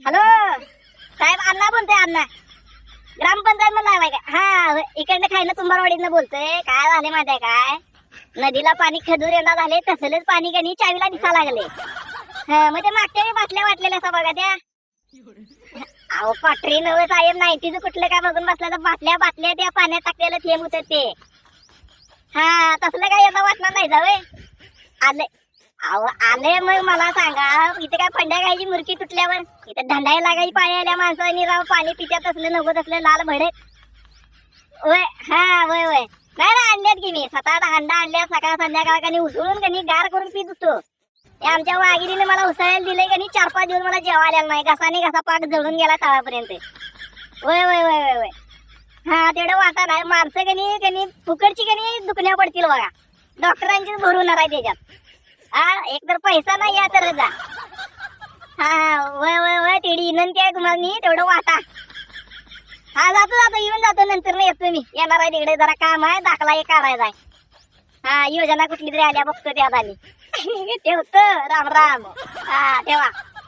Hello? साहेब अण्णा बोलतोय अण्णा. ग्रामपंचायत मध्ये लावाय का हा इकडनं खायला तुंबारवाडीनं बोलतोय. काय झाले माहिती आहे काय? नदीला पाणी खजूर येणार झाले तसलेच पाणी कणी चावीला दिसा लागले हा मग ते मागच्या बाटल्या वाटलेल्या असं बघा त्या. अहो पाटरी नव साहेब नाही तिथं कुठलं काय बघून बसल्या तर बाटल्या बाटल्या त्या पाण्यात टाकलेलं थेंब होत ते. हा तसलं काय यांना वाटणार नाही जावे आले अहो आले मग मला सांगा. इथे काय फंड्या खायची मुरकी तुटल्यावर? इथे धंडाय लागायची पाणी आल्या माणसांनी. राव पाणी पित्यात असलं नको असलं लाल भडे. वय हा वय वय. नाही ना आणल्यात की मी. सात आठ आणल्या सकाळ संध्याकाळ कणी उसळून कणी गार करून पित होतो. ते आमच्या वाघिरीने मला उसळायला दिले कणी चार पाच दिवस मला जेवायला नाही. घसाने घसा पाक जळून गेला तळापर्यंत. वय वय वय वय वय. हा तेवढं वाटा नाही माणसं कणी कणी फुकटची कणी दुखण्या पडतील बघा. डॉक्टरांचीच भरून आहे त्याच्यात. हा एक तर पैसा नाही या तर जा हा वय वय वय तेवढी विनंती आहे तुम्हाला मी तेवढं वाटा. हा जातो जातो येऊन जातो नंतर नाही येतो मी. येणार आहे तिकडे जरा काम आहे दाखला एक काढायचा आहे. हा योजना कुठली तरी आल्या बघतो त्यात आली ठेवतो राम राम. हा ठेवा.